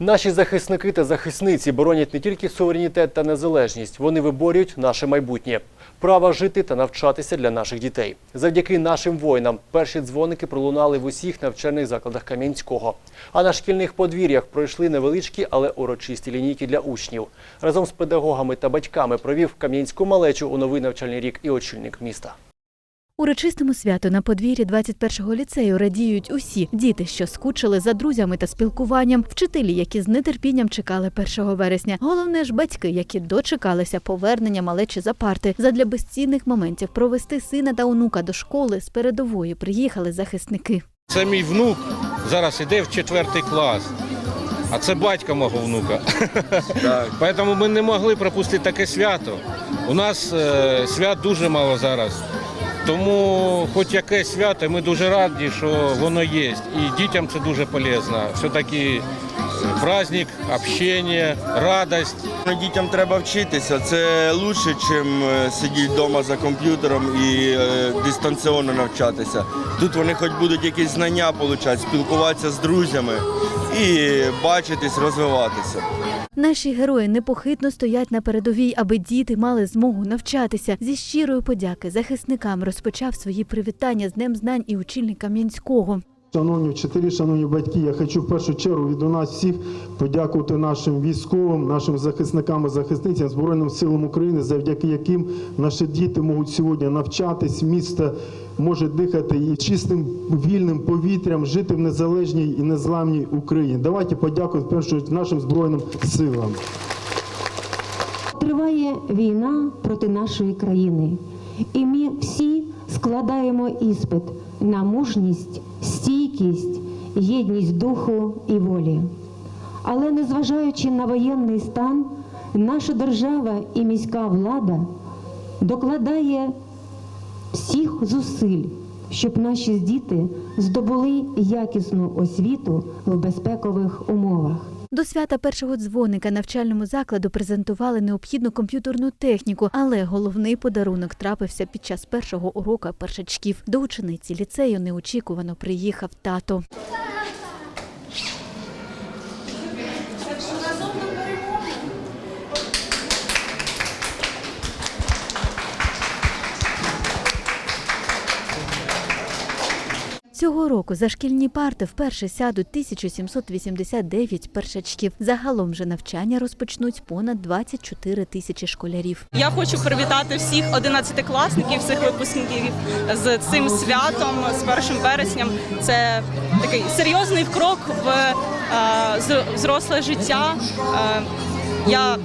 Наші захисники та захисниці боронять не тільки суверенітет та незалежність, вони виборюють наше майбутнє. Право жити та навчатися для наших дітей. Завдяки нашим воїнам перші дзвоники пролунали в усіх навчальних закладах Кам'янського. А на шкільних подвір'ях пройшли невеличкі, але урочисті лінійки для учнів. Разом з педагогами та батьками провів кам'янську малечу у новий навчальний рік і очільник міста. Урочистому святу на подвір'ї 21-го ліцею радіють усі діти, що скучили за друзями та спілкуванням, вчителі, які з нетерпінням чекали 1 вересня. Головне ж батьки, які дочекалися повернення малечі за парти. Задля безцінних моментів провести сина та онука до школи з передової приїхали захисники. Це мій внук зараз іде в четвертий клас. А це батько мого внука. Тому ми не могли пропустити таке свято. У нас е, свят дуже мало зараз. Тому хоч яке свято, ми дуже раді, що воно є. І дітям це дуже полезно. Все-таки праздник, общення, радость. Дітям треба вчитися. Це краще, ніж сидіти вдома за комп'ютером і е, дистанційно навчатися. Тут вони хоч будуть якісь знання отримати, спілкуватися з друзями і бачитись, розвиватися. Наші герої непохитно стоять на передовій, аби діти мали змогу навчатися. Зі щирої подяки захисникам розпочав свої привітання з Днем знань і очільник Кам'янського. Шановні вчителі, шановні батьки, я хочу в першу чергу від нас всіх подякувати нашим військовим, нашим захисникам і захисницям Збройним силам України, завдяки яким наші діти можуть сьогодні навчатись, місто може дихати і чистим вільним повітрям, жити в незалежній і незламній Україні. Давайте подякуємо першу нашим збройним силам. Триває війна проти нашої країни, і ми всі складаємо іспит на мужність, стійкість, єдність духу і волі. Але незважаючи на воєнний стан, наша держава і міська влада докладає всіх зусиль, щоб наші діти здобули якісну освіту в безпекових умовах. До свята першого дзвоника навчальному закладу презентували необхідну комп'ютерну техніку, але головний подарунок трапився під час першого урока першачків. До учениці ліцею неочікувано приїхав тато. Цього року за шкільні парти вперше сядуть 1789 першачків. Загалом же навчання розпочнуть понад 24 тисячі школярів. Я хочу привітати всіх 11-класників, всіх випускників з цим святом, з 1 вересням. Це такий серйозний крок в е, зро- взросле життя. Е, я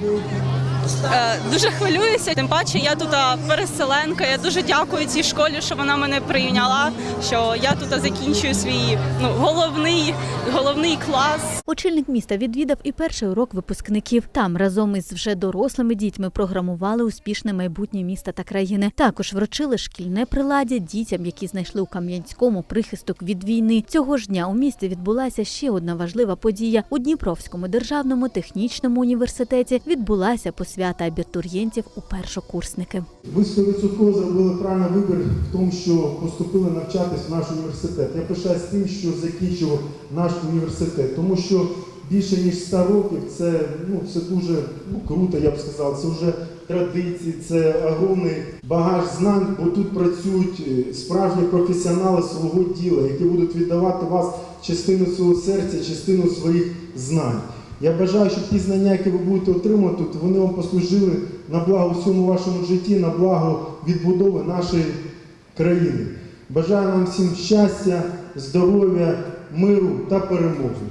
дуже хвилююся, тим паче я тут переселенка. Я дуже дякую цій школі, що вона мене прийняла. Що я тут закінчую свій ну головний, головний клас. Очільник міста відвідав і перший урок випускників. Там разом із вже дорослими дітьми програмували успішне майбутнє міста та країни. Також вручили шкільне приладдя дітям, які знайшли у Кам'янському прихисток від війни. Цього ж дня у місті відбулася ще одна важлива подія. У Дніпровському державному технічному університеті відбулася посвята абітурієнтів у першокурсники. Ви 100% зробили правильний вибір в тому, що поступили навчатись в наш університет. Я пишаюсь тим, що закінчив наш університет, тому що більше ніж 100 років це, ну, це дуже ну, круто, я б сказав. Це вже традиції, це огромний багаж знань, бо тут працюють е, справжні професіонали свого діла, які будуть віддавати вас частину свого серця, частину своїх знань. Я бажаю, щоб ті знання, які ви будете отримувати, вони вам послужили на благо всьому вашому житті, на благо відбудови нашої країни. Бажаю вам всім щастя, здоров'я, миру та перемоги.